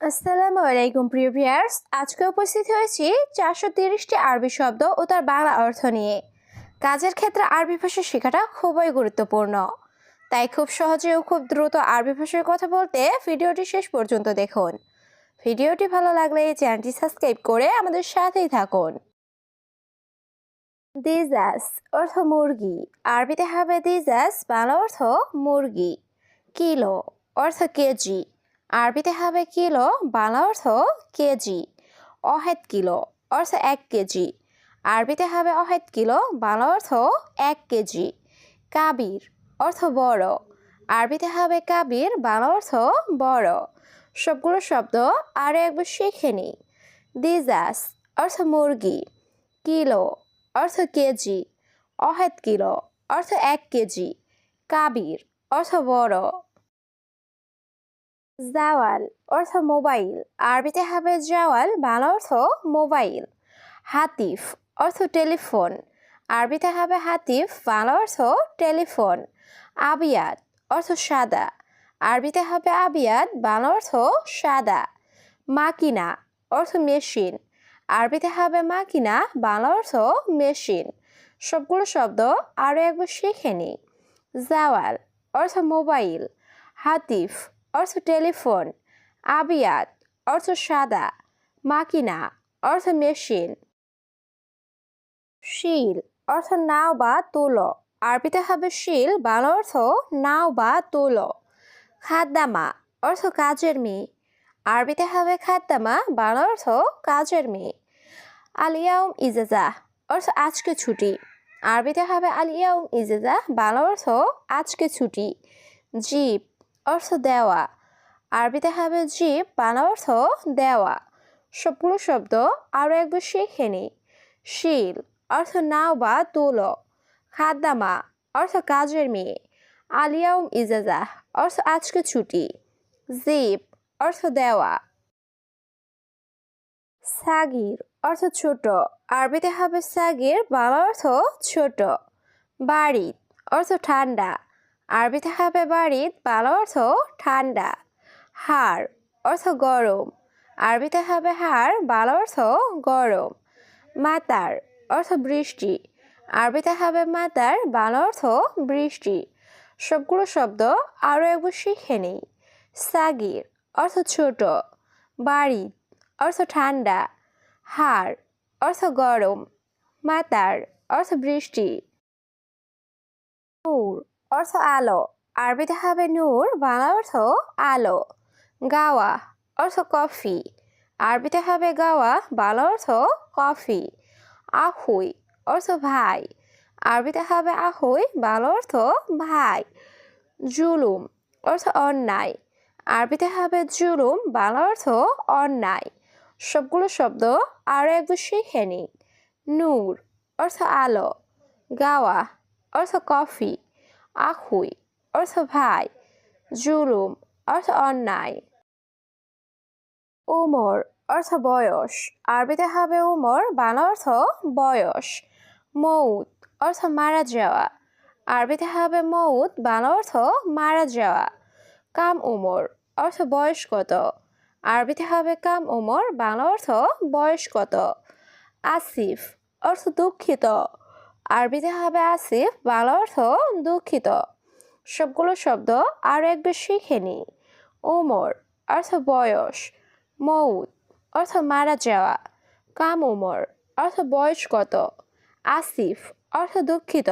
আসসালামু আলাইকুম, প্রিয় ভিয়ার্স আজকে উপস্থিত হয়েছি চারশো তিরিশটি আরবি শব্দ ও তার বাংলা অর্থ নিয়ে। কাজের ক্ষেত্রে আরবি ভাষা শেখাটা খুবই গুরুত্বপূর্ণ। তাই খুব সহজে ও খুব দ্রুত আরবি ভাষায় কথা বলতে ভিডিওটি শেষ পর্যন্ত দেখুন। ভিডিওটি ভালো লাগলে চ্যানেলটি সাবস্ক্রাইব করে আমাদের সাথেই থাকুন। দিজাস অর্থ মুরগি। আরবিতে হবে দিজাস, বাংলা অর্থ মুরগি। কিলো অর্থ কেজি। আরবিতে হবে কিলো, বাংলা অর্থ কেজি, অহেদ কিলো, অর্থ এক কেজি। আরবিতে হবে অহেদ কিলো, বাংলা অর্থ এক কেজি। কাবির, অর্থ বড়। আরবিতে হবে কাবির, বাংলা অর্থ বড়। সবগুলো শব্দ আরও একবার শিখে নিই। দিজাস অর্থ মুরগি। কিলো, অর্থ কেজি। অহেদ কিলো, অর্থ এক কেজি। কাবির, অর্থ বড়। জাওয়াল অর্থ মোবাইল। আরবিতে হবে জাওয়াল, বাংলা অর্থ মোবাইল। হাতিফ অর্থ টেলিফোন। আরবিতে হবে হাতিফ, বাংলা অর্থ টেলিফোন। আবিয়াত অর্থ সাদা। আরবিতে হবে আবিয়াত বাংলা অর্থ সাদা। মাকিনা অর্থ মেশিন। আরবিতে হবে মাকিনা, বাংলা অর্থ মেশিন। সবগুলো শব্দ আরও একবার শিখে নিই। জাওয়াল অর্থ মোবাইল। হাতিফ অর্থ টেলিফোন, আবিয়াত, অর্থ সাদা, মাকিনা, অর্থ মেশিন, শিল, অর্থ নাও বা তুলো। আরবিতে হবে শিল, বাংলা অর্থ নাও বা তুলো। খাদ্দামা, অর্থ কাজের মেয়ে। আরবিতে হবে খাদ্দামা, বাংলা অর্থ কাজের মেয়ে। আলিয়াউম ইজাজা, অর্থ আজকে ছুটি। আরবিতে হবে আলিয়াউম ইজাজা, বাংলা অর্থ আজকে ছুটি। জিপ অর্থ দেওয়া। আরবিতে হবে জিপ বাংলা অর্থ দেওয়া। সবগুলো শব্দ আরও একবার শিখে নিই শিল, অর্থ নাও বা তুলো। খাদ্দামা, অর্থ কাজের মেয়ে। আলিয়াউম ইজাজা, অর্থ আজকে ছুটি। জিপ অর্থ দেওয়া। সাগির, অর্থ ছোট। আরবিতে হবে সাগির, বাংলা অর্থ ছোট। বাড়ি, অর্থ ঠান্ডা। আরবিতে হবে বাড়িত বাংলা অর্থ ঠান্ডা। হাড় অর্থ গরম। আরবিতে হবে হাড় বাংলা অর্থ গরম। মাতার অর্থ বৃষ্টি। আরবিতে হবে মাতার, বাংলা অর্থ বৃষ্টি। সবগুলো শব্দ আরও একবার শিখে নিই। সাগির অর্থ ছোট। বাড়ি অর্থ ঠান্ডা। হাড় অর্থ গরম। মাতার অর্থ বৃষ্টি। অর্থ আলো। আরবিতে হবে নূর বাংলা অর্থ আলো। গাওয়া, অর্থ কফি। আরবিতে হবে গাওয়া বাংলা অর্থ কফি। আহুই, অর্থ ভাই। আরবিতে হবে আহুই বাংলা অর্থ ভাই। জুলুম, অর্থ অন্যায়। আরবিতে হবে জুলুম বাংলা অর্থ অন্যায়। সবগুলো শব্দ আরও একবার শিখে নিই। নূর, অর্থ আলো। গাওয়া, অর্থ কফি। আহুই অর্থ ভাই, জুলুম, অর্থ অন্যায়। উমর, অর্থ বয়স, আরবিতে হবে উমর, বাংলা অর্থ বয়স। মৌত, অর্থ মারা যাওয়া, আরবিতে হবে মৌত, বাংলা অর্থ মারা যাওয়া। কাম উমর, অর্থ বয়স কত আরবিতে হবে কাম উমর, বাংলা অর্থ বয়স কত আসিফ, অর্থ দুঃখিত। আরবিতে হবে আসিফ, বাংলা অর্থ দুঃখিত। সবগুলো শব্দ আরও একবার শিখে নিই। উমর, অর্থ বয়স। মৌত অর্থ মারা যাওয়া। কাম উমর, অর্থ বয়স কত। আসিফ, অর্থ দুঃখিত।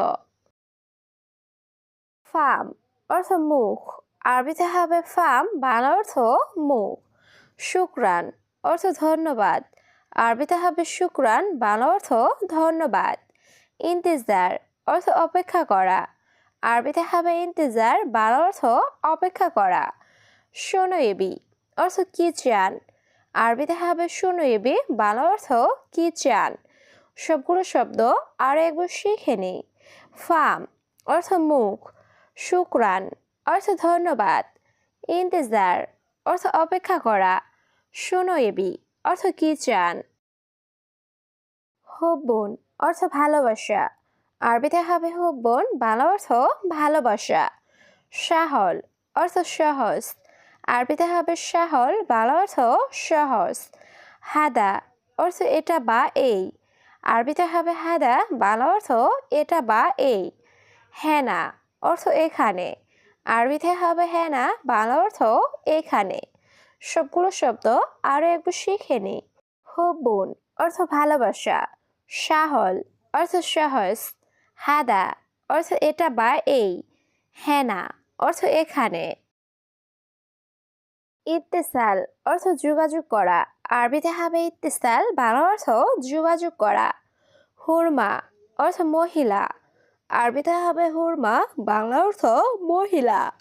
ফাম, অর্থ মুখ। আরবিতে হবে ফাম, বাংলা অর্থ মুখ। শুক্রান, অর্থ ধন্যবাদ। আরবিতে হবে শুক্রান, বাংলা অর্থ ধন্যবাদ। ইন্তেজার অর্থ অপেক্ষা করা। আরবিতে হবে ইন্তেজার বাংলা অর্থ অপেক্ষা করা। শোনোয়েবি অর্থ কি চান? আরবিতে হবে শোনোয়েবি বাংলা অর্থ কি চান? সবগুলো শব্দ আরও একবার শিখে নিই। ফাম অর্থ মুখ। শুক্রান অর্থ ধন্যবাদ। ইন্তেজার অর্থ অপেক্ষা করা। শোনোয়েবি অর্থ কি চান? হব্বন অর্থ ভালোবাসা। আরবিতে হবে হব্বন বাংলা অর্থ ভালোবাসা। সাহল, অর্থ সহজ। আরবিতে হবে সাহল, বাংলা অর্থ সহজ। হাদা, অর্থ এটা বা এই। আরবিতে হবে হাদা, বাংলা অর্থ এটা বা এই। হেনা, অর্থ এখানে। আরবিতে হবে হেনা, বাংলা অর্থ এখানে। সবগুলো শব্দ আরও একবার শিখে নিই হবুন অর্থ ভালোবাসা। সাহল অর্থ সহজ, হাদা, অর্থ এটা বা এই, হেনা, অর্থ এখানে। ইত্তেসাল, অর্থ যোগাযোগ করা। আরবিতে হবে ইত্তেসাল, বাংলা অর্থ যোগাযোগ করা। হুরমা, অর্থ মহিলা। আরবিতে হবে হুরমা, বাংলা অর্থ মহিলা।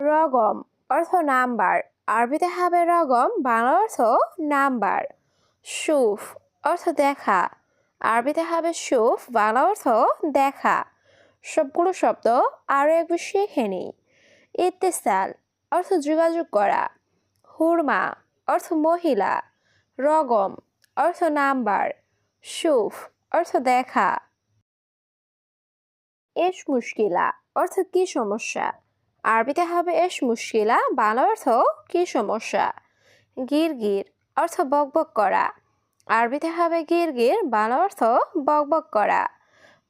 রগম, অর্থ নাম্বার। আরবিতে হবে রগম, বাংলা অর্থ নাম্বার। সুফ, অর্থ দেখা। আরবিতে হবে সুফ, বাংলা অর্থ দেখা। সবগুলো শব্দ আরও একটু শিখে নিই। ইত্তেসাল, অর্থ যোগাযোগ করা। হুরমা, অর্থ মহিলা। রগম, অর্থ নাম্বার। সুফ, অর্থ দেখা। এস মুশকিলা, অর্থ কি সমস্যা? আরবিতে হবে এস মুশকিলা, বাংলা অর্থ কি সমস্যা? গির গির অর্থ বকবক করা। আরবিতে হবে গির গির, বাংলা অর্থ বকবক করা।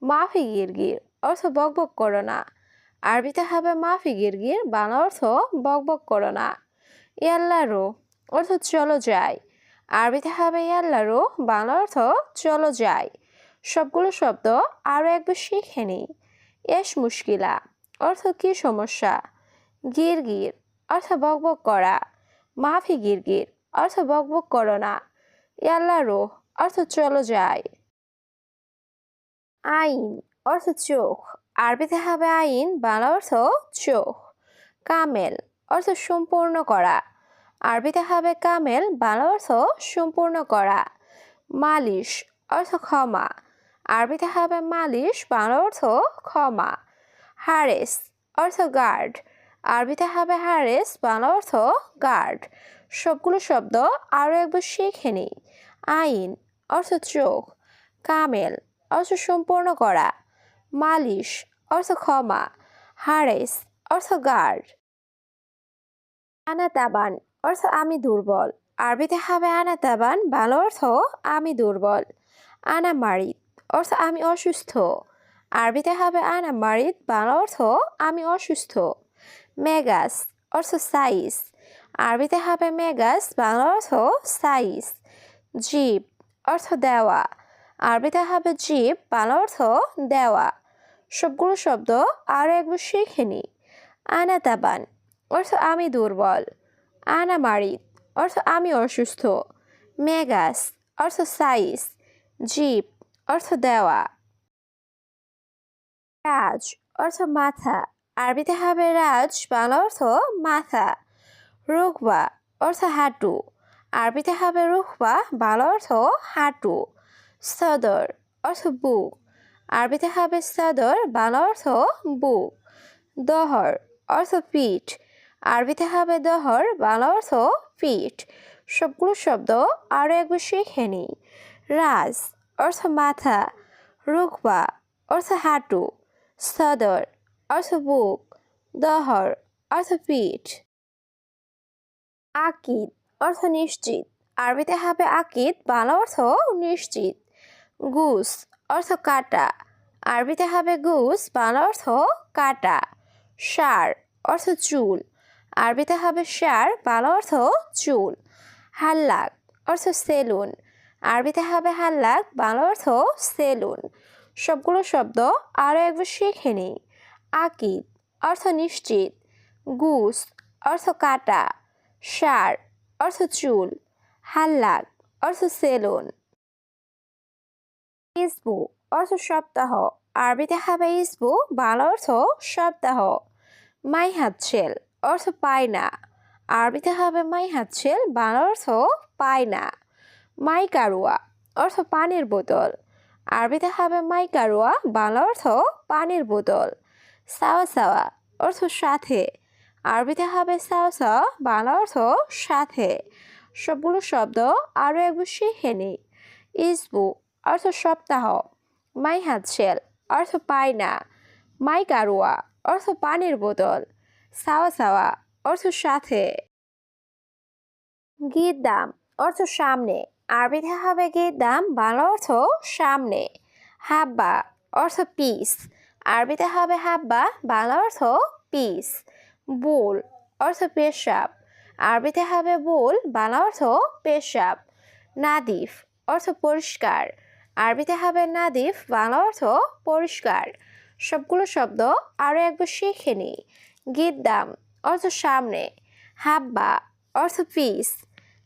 মাফি গির গির, অর্থ বকবক করো না। আরবিতে হবে মাফি গির গির, বাংলা অর্থ বকবক করো না। ইয়াল্লারো অর্থ চলো যাই। আরবিতে হবে ইয়াল্লারো বাংলা অর্থ চলো যাই। সবগুলো শব্দ আরও একবার শিখে নিই এস মুশকিলা, অর্থ কি সমস্যা? গির গির, অর্থ বকবক করা। মাফি গির গির, অর্থ বকবক করো না। ইয়াল্লারো অর্থ চলো যাই। আইন, অর্থ চোখ। আরবিতে হবে আইন, বাংলা অর্থ চোখ। কামেল, অর্থ সম্পূর্ণ করা। আরবিতে হবে কামেল, বাংলা অর্থ সম্পূর্ণ করা। মালিশ, অর্থ ক্ষমা। আরবিতে হবে মালিশ, বাংলা অর্থ ক্ষমা। হারেস, অর্থ গার্ড। আরবিতে হবে হারেস, বাংলা অর্থ গার্ড। সবগুলো শব্দ আরও একবার শিখে নিই। আইন, অর্থ চোখ। কামেল, অর্থ সম্পূর্ণ করা। মালিশ, অর্থ ক্ষমা। হারেস, অর্থ গার্ড আনাতাবান, অর্থ আমি দুর্বল। আরবিতে হবে আনাতাবান, ভালো অর্থ আমি দুর্বল। আনা মারিদ অর্থ আমি অসুস্থ। আরবিতে হবে আনা মারিদ বাংলা অর্থ আমি অসুস্থ। মেগাস, অর্থ সাইজ। আরবিতে হবে মেগাস বাংলা অর্থ সাইজ। জীব, অর্থ দেওয়া। আরবিতে হবে জীব বাংলা অর্থ দেওয়া। সবগুলো শব্দ আরও একবার শিখে নিই আনাতাবান, অর্থ আমি দুর্বল। আনা অর্থ আমি অসুস্থ। মেগাস, অর্থ সাইজ। জীব, অর্থ দেওয়া। রাজ, অর্থ মাথা। আরবিতে হবে রাজ বাংলা অর্থ মাথা। রুকবা অর্থ হাঁটু। আরবিতে হবে রুকবা বাংলা অর্থ হাঁটু। সদর অর্থ বুক। আরবিতে হবে সদর বাংলা অর্থ বুক। দহর অর্থ পিঠ। আরবিতে হবে দহর বাংলা অর্থ পিঠ। সবগুলো শব্দ আরও একবার শিখে নিই। রাজ অর্থ মাথা। রুকবা অর্থ হাঁটু। সদর অর্থ বুক। দহর অর্থ পিঠ। আকিদ, অর্থ নিশ্চিত। আরবিতে হবে আকিদ, বাংলা অর্থ নিশ্চিত। গুস, অর্থ কাটা। আরবিতে হবে গুস, বাংলা অর্থ কাটা। সার, অর্থ চুল। আরবিতে হবে সার, বাংলা অর্থ চুল। হাল্লাক, অর্থ সেলুন। আরবিতে হবে হাল্লাক, বাংলা অর্থ সেলুন। সবগুলো শব্দ আরও একবার শিখে নিই। আকিদ, অর্থ নিশ্চিত। গুস, অর্থ কাটা। সার, অর্থ চুল হাল্লাক অর্থ সেলুন। ইসবু, অর্থ সপ্তাহ। আরবিতে হবে ইসবু, বাংলা অর্থ সপ্তাহ। মাই হাতছেল অর্থ পায় না আরবিতে হবে মাই হাতছেল বাংলা অর্থ পায় না মাই কারুয়া অর্থ পানির বোতল। আরবিতে হবে মাই কারুয়া বাংলা অর্থ পানির বোতল। সাওয়া সাওয়া, অর্থ সাথে। আরবিতে হবে সাওয়া বাংলা অর্থ সাথে। সবগুলো শব্দ আরও একবার শিখে নিই ইসবু, অর্থ সপ্তাহ। মাই হাতশেল অর্থ পায় না মাই কারুয়া, অর্থ পানির বোতল। সাওয়া সাওয়া, অর্থ সাথে। গিদ্দাম অর্থ সামনে। আরবিতে হবে গিদ্দাম বাংলা অর্থ সামনে। হাব্বা, অর্থ পিস। আরবিতে হবে হাব্বা, বাংলা অর্থ পিস। বুল অর্থ পেশাব। আরবিতে হবে বুল, বাংলা অর্থ পেশাব। নাদিফ অর্থ পরিষ্কার। আরবিতে হবে নাদিফ, বাংলা অর্থ পরিষ্কার। সবগুলো শব্দ আরও একবার শিখে নিই। গিদ্দাম অর্থ সামনে। হাব্বা অর্থ পিস।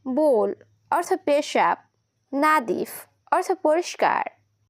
বুল অর্থ পেশাব। নাদিফ অর্থ পরিষ্কার।